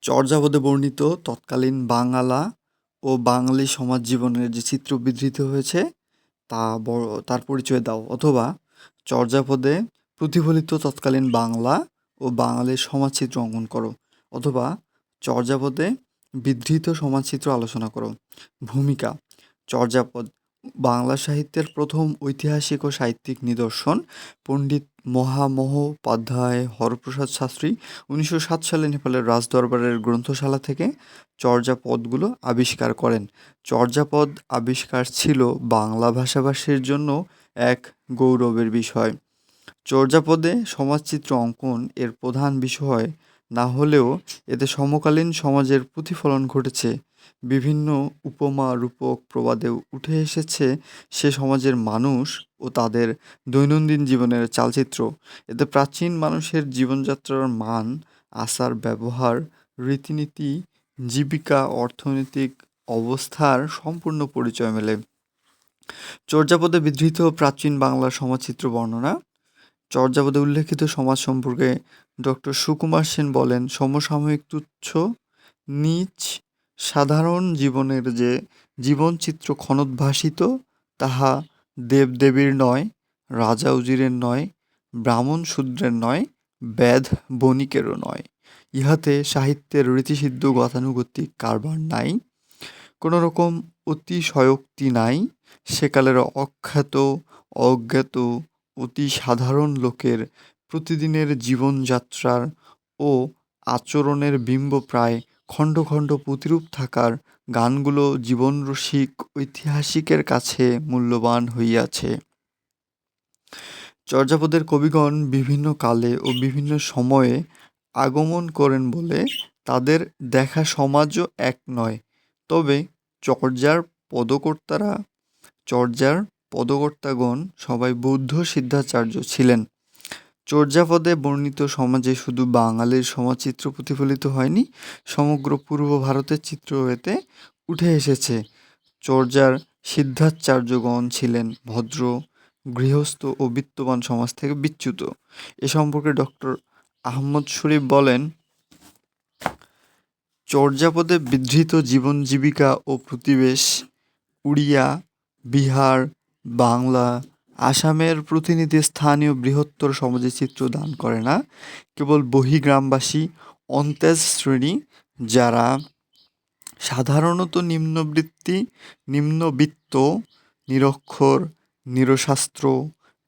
চর্যাপদে বর্ণিত তৎকালীন বাঙালা ও বাঙালি সমাজ জীবনের যে চিত্র বিধৃত হয়েছে, তা বড়, তার পরিচয় দাও। অথবা চর্যাপদে প্রতিফলিত তৎকালীন বাংলা ও বাঙালির সমাজচিত্র অঙ্কন করো। অথবা চর্যাপদে বিধৃত সমাজচিত্র আলোচনা করো। ভূমিকা, চর্যাপদ বাংলা সাহিত্যের প্রথম ঐতিহাসিক ও সাহিত্যিক নিদর্শন পণ্ডিত মহামহোপাধ্যায় হরপ্রসাদ শাস্ত্রী উনিশশো সাত সালে নেপালের রাজদরবারের গ্রন্থশালা থেকে চর্যাপদগুলো আবিষ্কার করেন। চর্যাপদ আবিষ্কার ছিল বাংলা ভাষাভাষীর জন্য এক গৌরবের বিষয়। চর্যাপদে সমাজচিত্র অঙ্কন এর প্রধান বিষয় না হলেও এতে সমকালীন সমাজের প্রতিফলন ঘটেছে। বিভিন্ন উপমা, রূপক প্রবাদে উঠে এসেছে সে সমাজের মানুষ ও তাদের দৈনন্দিন জীবনের চালচিত্র। এতে প্রাচীন মানুষের জীবনযাত্রার মান, আচার, ব্যবহার, রীতিনীতি, জীবিকা, অর্থনৈতিক অবস্থার সম্পূর্ণ পরিচয় মেলে। চর্যাপদে বিধৃত প্রাচীন বাংলার সমাজচিত্র বর্ণনা চর্যাপদে উল্লেখিত সমাজ সম্পর্কে ডক্টর সুকুমার সেন বলেন, সমসাময়িক তুচ্ছ, নিচ, সাধারণ জীবনের যে জীবনচিত্র ক্ষণোদ্ভাসিত তাহা দেবদেবীর নয়, রাজা উজিরের নয়, ব্রাহ্মণ শূদ্রের নয় ব্যাধ বণিকেরও নয়। ইহাতে সাহিত্যের রীতিসিদ্ধ গতানুগতিক কারবার নাই কোনো রকম অতিশয়োক্তি নাই, সেকালের অখ্যাত, অজ্ঞাত অতি সাধারণ লোকের প্রতিদিনের জীবনযাত্রার ও আচরণের বিম্ব প্রায় খণ্ড খণ্ড প্রতিরূপ থাকার গানগুলো জীবনরসিক ঐতিহাসিকের কাছে মূল্যবান হইয়াছে। চর্যাপদের কবিগণ বিভিন্ন কালে ও বিভিন্ন সময়ে আগমন করেন বলে তাদের দেখা সমাজও এক নয়। তবে চর্যার পদকর্তারা, চর্যার পদকর্তাগণ সবাই বৌদ্ধ সিদ্ধাচার্য ছিলেন। চর্যাপদে বর্ণিত সমাজে শুধু বাঙালির সমাজচিত্র প্রতিফলিত হয়নি, সমগ্র পূর্ব ভারতের চিত্র এতে উঠে এসেছে। চর্যার সিদ্ধাচার্যগণ ছিলেন ভদ্র, গৃহস্থ ও বিত্তবান সমাজ থেকে বিচ্যুত। এ সম্পর্কে ডক্টর আহমদ শরীফ বলেন, চর্যাপদে বিধৃত জীবন জীবিকা ও প্রতিবেশ, উড়িয়া, বিহার বাংলা আসামের প্রতিনিধি স্থানীয় বৃহত্তর সমাজের চিত্র দান করে না। কেবল বহিগ্রামবাসী অন্তেজ শ্রেণি, যারা সাধারণত নিম্নবৃত্তি, নিম্নবিত্ত, নিরক্ষর, নিরশাস্ত্র,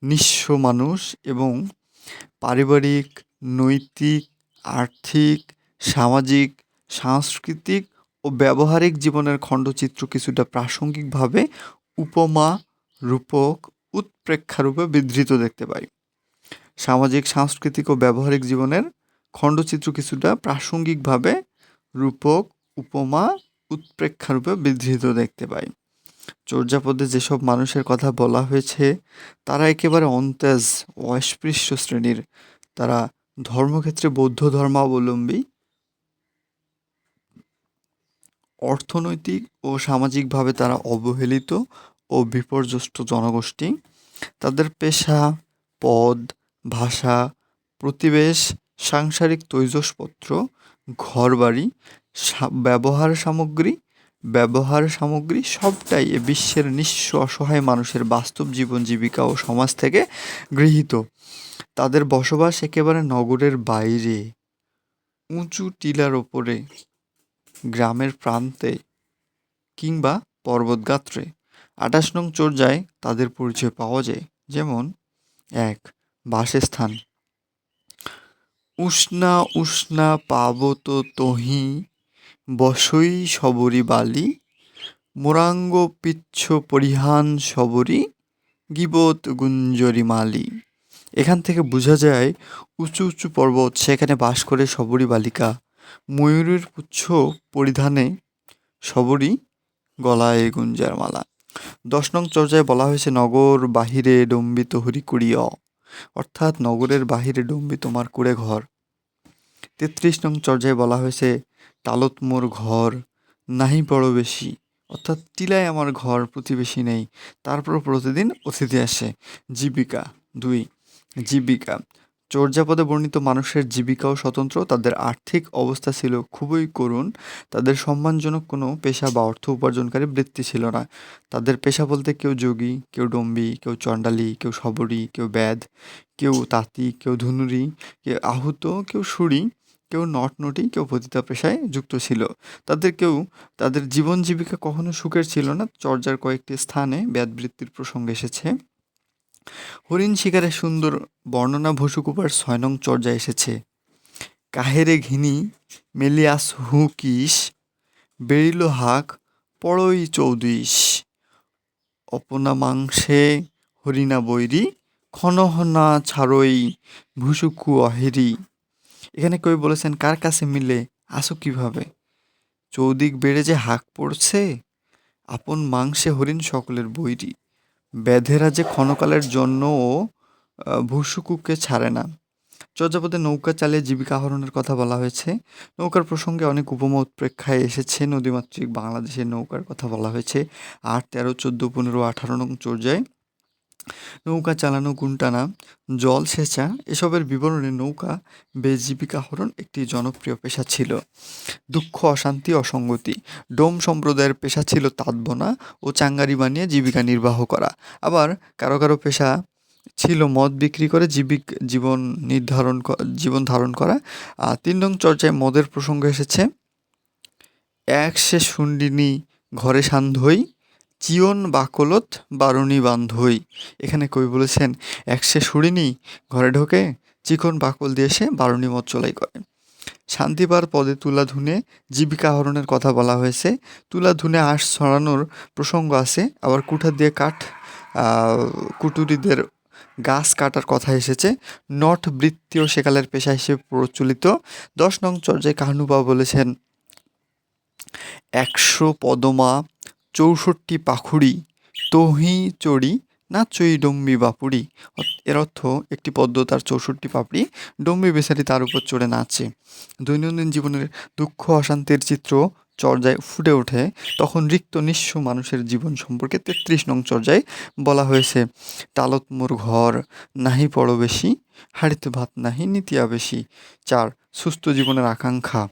নিঃস্ব মানুষ এবং পারিবারিক, নৈতিক, আর্থিক, সামাজিক, সাংস্কৃতিক ও ব্যবহারিক জীবনের খণ্ডচিত্র কিছুটা প্রাসঙ্গিকভাবে উপমা রূপক উৎপ্রেক্ষারূপে বিধৃত দেখতে পাই। সামাজিক, সাংস্কৃতিক ও ব্যবহারিক জীবনের খণ্ডচিত্র কিছুটা প্রাসঙ্গিকভাবে রূপক উপমা উৎপ্রেক্ষারূপে বিধৃত দেখতে পাই। চর্যাপদে যেসব মানুষের কথা বলা হয়েছে, তারা একেবারে অন্তেজ, অস্পৃশ্য শ্রেণির। তারা ধর্মক্ষেত্রে বৌদ্ধ ধর্মাবলম্বী। অর্থনৈতিক ও সামাজিকভাবে তারা অবহেলিত ও বিপর্যস্ত জনগোষ্ঠী। তাদের পেশা, পদ, ভাষা, প্রতিবেশ, সাংসারিক তৈজসপত্র, ঘরবাড়ি ব্যবহার সামগ্রী ব্যবহার সামগ্রী সবটাই এ বিশ্বের নিঃস্ব অসহায় মানুষের বাস্তব জীবন, জীবিকা ও সমাজ থেকে গৃহীত। তাদের বসবাস একেবারে নগরের বাইরে। উঁচু টিলার ওপরে, গ্রামের প্রান্তে কিংবা পর্বতগাত্রে। আঠাশ নং চর্যায় তাদের পরিচয় পাওয়া যায়। যেমন, এক, বাসস্থান। উষ্ণা উষ্ণা পাবত তহি, বসই সবরি বালি, মোরাঙ্গ পিচ্ছ পরিহান সবরি, গিবত গুঞ্জরি মালি। এখান থেকে বোঝা যায়, উঁচু উঁচু পর্বত, সেখানে বাস করে সবরি বালিকা। ময়ূরের পুচ্ছ পরিধানে সবরি গলায় গুঞ্জার মালা। দশ নং চর্যায় বলা হয়েছে, নগর বাহিরে ডম্বিত হরিকুড়িয় অর্থাৎ নগরের বাহিরে ডম্বি তোমার কুড়ে ঘর। তেত্রিশ নং চর্যায় বলা হয়েছে, তালত মোর ঘর নাহি বড় বেশি অর্থাৎ টিলায় আমার ঘর প্রতিবেশী নেই। তারপর প্রতিদিন অতিথি আসে। জীবিকা দুই, জীবিকা। চর্যাপদে বর্ণিত মানুষের জীবিকাও স্বতন্ত্র, তাদের আর্থিক অবস্থা ছিল খুবই করুণ, তাদের সম্মানজনক কোনো পেশা বা অর্থ উপার্জনকারী বৃত্তি ছিল না। তাদের পেশা বলতে কেউ যোগী, কেউ ডম্বী, কেউ চণ্ডালি, কেউ শবরী, কেউ ব্যাদ কেউ তাঁতি, কেউ ধুনুরি, কেউ আহুত, কেউ সুরি, কেউ নটনটি, কেউ পতিতা পেশায় যুক্ত ছিল। তাদের কেউ, তাদের জীবন জীবিকা কখনো সুখের ছিল না। চর্যার কয়েকটি স্থানে ব্যাদবৃত্তির প্রসঙ্গ এসেছে। হরিণ শিকারের সুন্দর বর্ণনা ভসুকুপার ছয় নং চর্যা এসেছে। কাহেরে ঘিনি, মেলিয়াস হুকিস বেরিল হাক, পড়ই চৌদিশ। অপনা মাংসে হরিণা বৈরি ক্ষণহনা ছাড়ই ভুসুকু অহেরি। এখানে কবি বলেছেন, কার কাছে মিলে? আসো কীভাবে? চৌদিক বেড়ে যে হাক পড়ছে, আপন মাংসে হরিণ সকলের বৈরি। ব্যাধেরা যে ক্ষণকালের জন্যও ভূসুকুককে ভুসুকুকে ছাড়ে না। চর্যাপদে নৌকা চালিয়ে জীবিকা আহরণের কথা বলা হয়েছে। নৌকার প্রসঙ্গে অনেক উপমা উৎপ্রেক্ষায় এসেছে। নদীমাতৃক বাংলাদেশের নৌকার কথা বলা হয়েছে। আট, তেরো, চোদ্দ, পনেরো, আঠারো নং চর্যায়। নৌকা চালানো গুনটানা, জল সেচা, এসবের বিবরণে নৌকা বেশ জীবিকা আহরণ একটি জনপ্রিয় পেশা ছিল। দুঃখ, অশান্তি, অসঙ্গতি, ডোম সম্প্রদায়ের পেশা ছিল তাঁত বোনা ও চাঙ্গারি বানিয়ে জীবিকা নির্বাহ করা। আবার কারও কারও পেশা ছিল মদ বিক্রি করে জীবিক জীবন নির্ধারণ জীবন ধারণ করা। আর তিন নং চর্চায় মদের প্রসঙ্গ এসেছে। এক সে শুন্ডিনী ঘরে সান্ধ্যই চিয়ন বাকলত বারুণী বান্ধই। এখানে কবি বলেছেন, এক সে শুড়িনি ঘরে ঢোকে চিকন বাকল দিয়ে সে বারুণী মদ চলাই করে। শান্তিবার পদে তুলা ধুনে জীবিকা হরণের কথা বলা হয়েছে। তুলা ধুনে আঁশ ছড়ানোর প্রসঙ্গ আছে, আবার কুঠা দিয়ে কাঠ কুটুরিদের গাছ কাটার কথা এসেছে। নট বৃত্তীয় সেকালের পেশা হিসেবে প্রচলিত। দশ নং চর্যায় কাহনুবা বলেছেন, একশো পদমা চৌষট্টি পাখুড়ি, তহি চড়ি, না চই ডম্বি বাপুড়ি। এর অর্থ একটি পদ্ম তার চৌষট্টি পাপড়ি, ডম্বি বেচারি তার উপর চড়ে নাচে। দৈনন্দিন জীবনের দুঃখ, অশান্তির চিত্র চর্যায় ফুটে ওঠে। তখন রিক্ত, নিঃস্ব মানুষের জীবন সম্পর্কে তেত্রিশ নং চর্যায় বলা হয়েছে তালত মোর ঘর, নাহি পড়ো বেশি, হাড়িতে ভাত নাহি, নীতিয়া বেশি। চার, সুস্থ জীবনের আকাঙ্ক্ষা।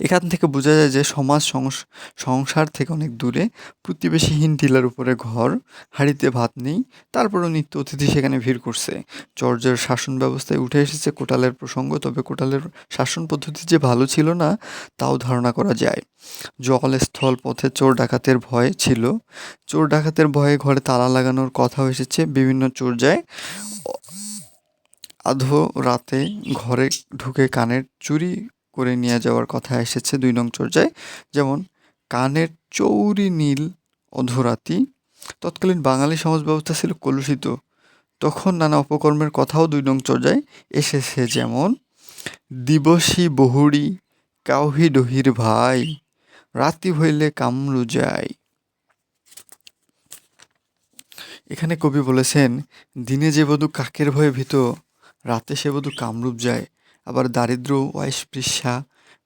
এখান থেকে বোঝা যায় যে সমাজ সংস- সংসার থেকে অনেক দূরে প্রতিবেশীহীন টিলার উপরে ঘর, হাঁড়িতে ভাত নেই, তারপরও নিত্য অতিথি সেখানে ভিড় করছে। চর্যার শাসন ব্যবস্থায় উঠে এসেছে কোটালের প্রসঙ্গ, তবে কোটালের শাসন পদ্ধতি যে ভালো ছিল না, তাও ধারণা করা যায়। জল, স্থল, পথে চোর ডাকাতের ভয় ছিল। চোর ডাকাতের ভয়ে ঘরে তালা লাগানোর কথাও এসেছে বিভিন্ন চর্যায়। আধো রাতে ঘরে ঢুকে কানের চুরি করে নিয়ে যাওয়ার কথা এসেছে দুই নং চর্যায়। যেমন, কানের চৌরি নীল অধরাতি, তৎকালীন বাঙালি সমাজ ব্যবস্থা ছিল কলুষিত। তখন নানা অপকর্মের কথাও দুই নং চর্যায় এসেছে। যেমন, দিবসী বহুড়ি, কাউহি ডহির ভাই, রাতি হইলে কামরু যায় এখানে কবি বলেছেন, দিনে যে বধূ কাকের ভয়ে ভীত, রাতে সে বধূ কামরূপ যায়। আবার দারিদ্র অস্পৃশ্যা,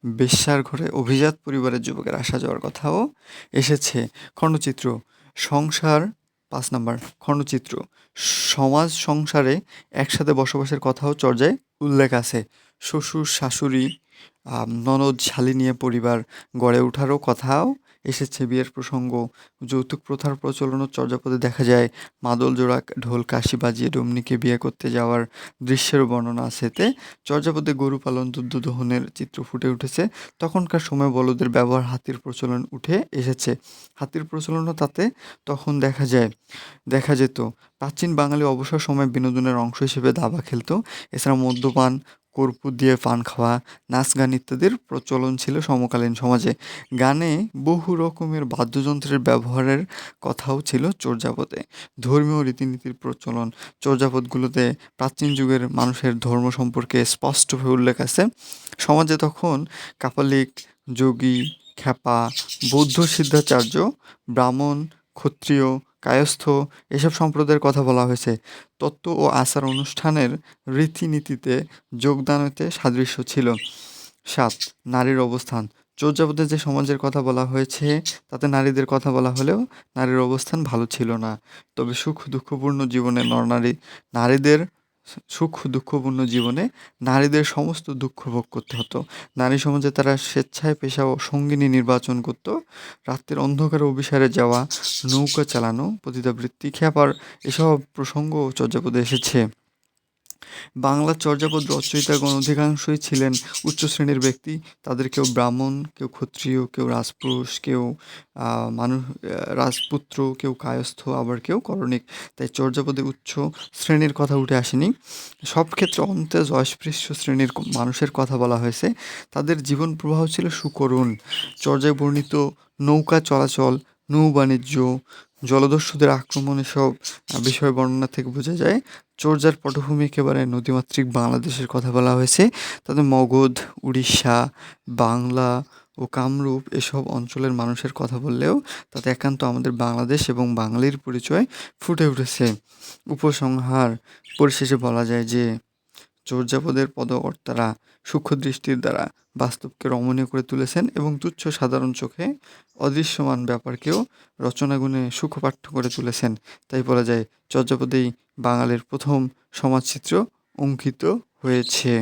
বেশ্যার ঘরে অভিজাত পরিবারের যুবকের আসা যাওয়ার কথাও এসেছে। খণ্ডচিত্র, সংসার, পাঁচ নাম্বার, খণ্ডচিত্র, সমাজ সংসারে একসাথে বসবাসের কথাও চর্যায় উল্লেখ আছে। শ্বশুর, শাশুড়ি ননদ, শালী নিয়ে পরিবার গড়ে ওঠারও কথাও এসেছে বিয়ের প্রসঙ্গ। যৌতুক প্রথার প্রচলনও চর্যাপদে দেখা যায় মাদল জোড়া ঢোল কাশি বাজিয়ে ডমনিকে বিয়ে করতে যাওয়ার দৃশ্যের বর্ণনা আছে। এতে চর্যাপদে গরু পালন দুধ দহনের চিত্র ফুটে উঠেছে। তখনকার সময় বলদের ব্যবহার হাতির প্রচলন উঠে এসেছে। হাতির প্রচলনও তাতে তখন দেখা যায়, দেখা যেত। প্রাচীন বাঙালি অবসর সময় বিনোদনের অংশ হিসেবে দাবা খেলতো। এছাড়া মদ্যপান কর্পূর দিয়ে পান খাওয়া, নাচ গান ইত্যাদির প্রচলন ছিল সমকালীন সমাজে। গানে বহু রকমের বাদ্যযন্ত্রের ব্যবহারের কথাও ছিল চর্যাপদে। ধর্মীয় রীতিনীতির প্রচলন চর্যাপদগুলোতে প্রাচীন যুগের মানুষের ধর্ম সম্পর্কে স্পষ্টভাবে উল্লেখ আছে। সমাজে তখন কাপালিক, যোগী, খ্যাপা, বৌদ্ধ সিদ্ধাচার্য, ব্রাহ্মণ, ক্ষত্রিয় কায়স্থ এসব সম্প্রদায়ের কথা বলা হয়েছে। তত্ত্ব ও আচার অনুষ্ঠানের রীতিনীতিতে যোগদানতে সাদৃশ্য ছিল। সাত, নারীর অবস্থান। চর্যাপদে যে সমাজের কথা বলা হয়েছে, তাতে নারীদের কথা বলা হলেও নারীর অবস্থান ভালো ছিল না। তবে সুখ দুঃখপূর্ণ জীবনে নরনারী, নারীদের সুখ, দুঃখপূর্ণ জীবনে নারীদের সমস্ত দুঃখ ভোগ করতে হতো। নারী সমাজে তারা স্বেচ্ছায় পেশা ও সঙ্গিনী নির্বাচন করত। রাত্রের অন্ধকারে অভিসারে যাওয়া, নৌকা চালানো, পতিতাবৃত্তি খ্যাপার এসব প্রসঙ্গ চর্যাপদে এসেছে। বাংলার চর্যাপদ রচয়িতাগণ অধিকাংশই ছিলেন উচ্চ শ্রেণির ব্যক্তি। তাদের কেউ ব্রাহ্মণ, কেউ ক্ষত্রিয়, কেউ রাজপুরুষ, কেউ মানুষ রাজপুত্র, কেউ কায়স্থ, আবার কেউ করণিক। তাই চর্যাপদে উচ্চ শ্রেণির কথা উঠে আসেনি। সব ক্ষেত্রে অন্তে জয়স্পৃশ্য শ্রেণির মানুষের কথা বলা হয়েছে। তাদের জীবন প্রবাহ ছিল সুকরুণ। চর্যায় বর্ণিত নৌকা চলাচল, নৌ বাণিজ্য, জলদস্যুদের আক্রমণ এসব বিষয় বর্ণনা থেকে বোঝা যায়। চর্যার পটভূমি একেবারে নদীমাতৃক বাংলাদেশের কথা বলা হয়েছে। তাদের মগধ, উড়িষ্যা, বাংলা ও কামরূপ এসব অঞ্চলের মানুষের কথা বললেও তাতে একান্ত আমাদের বাংলাদেশ এবং বাঙালির পরিচয় ফুটে উঠেছে। উপসংহার পরিশেষে বলা যায় যে চর্যাপদের পদকর্তারা সূক্ষ্ম দৃষ্টির দ্বারা বাস্তবকে রমণীয় করে তুলেছেন এবং তুচ্ছ সাধারণ চোখে অদৃশ্যমান ব্যাপারকেও রচনাগুণে সুখপাঠ্য করে তুলেছেন। তাই বলা যায় চর্যাপদেই বাঙালির প্রথম সমাজচিত্র অঙ্কিত হয়েছে।